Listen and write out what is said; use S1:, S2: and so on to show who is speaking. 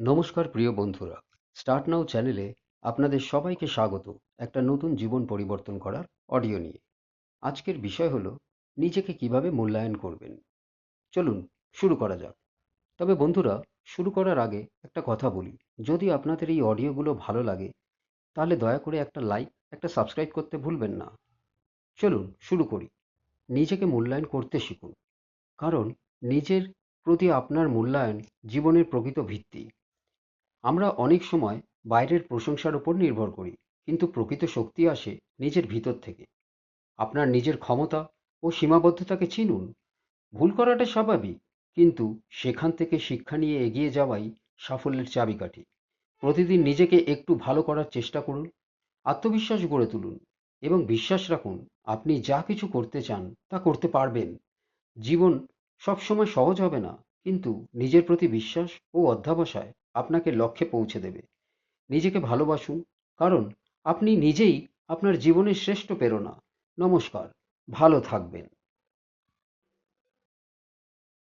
S1: নমস্কার প্রিয় বন্ধুরা স্টার্ট নাও চ্যানেলে আপনাদের সবাইকে স্বাগত একটা নতুন জীবন পরিবর্তন করার অডিও নিয়ে। আজকের বিষয় হলো, নিজেকে কীভাবে মূল্যায়ন করবেন? চলুন শুরু করা যাক। তবে বন্ধুরা, শুরু করার আগে একটা কথা বলি, যদি আপনাদের এই অডিওগুলো ভালো লাগে, তাহলে দয়া করে একটা লাইক একটা সাবস্ক্রাইব করতে ভুলবেন না। চলুন শুরু করি। নিজেকে মূল্যায়ন করতে শিখুন। কারণ নিজের প্রতি আপনার মূল্যায়ন জীবনের প্রকৃত ভিত্তি। আমরা অনেক সময় বাইরের প্রশংসার উপর নির্ভর করি, কিন্তু প্রকৃত শক্তি আসে নিজের ভিতর থেকে। আপনার নিজের ক্ষমতা ও সীমাবদ্ধতাকে চিনুন। ভুল করাটা স্বাভাবিক, কিন্তু সেখান থেকে শিক্ষা নিয়ে এগিয়ে যাওয়াই সাফল্যের চাবিকাঠি। প্রতিদিন নিজেকে একটু ভালো করার চেষ্টা করুন, আত্মবিশ্বাস গড়ে তুলুন এবং বিশ্বাস রাখুন, আপনি যা কিছু করতে চান তা করতে পারবেন। জীবন সবসময় সহজ হবে না, কিন্তু নিজের প্রতি বিশ্বাস ও অধ্যাবসায় আপনাকে লক্ষ্যে পৌঁছে দেবে। নিজেকে ভালোবাসুন, কারণ আপনি নিজেই আপনার জীবনের শ্রেষ্ঠ প্রেরণা। নমস্কার, ভালো থাকবেন।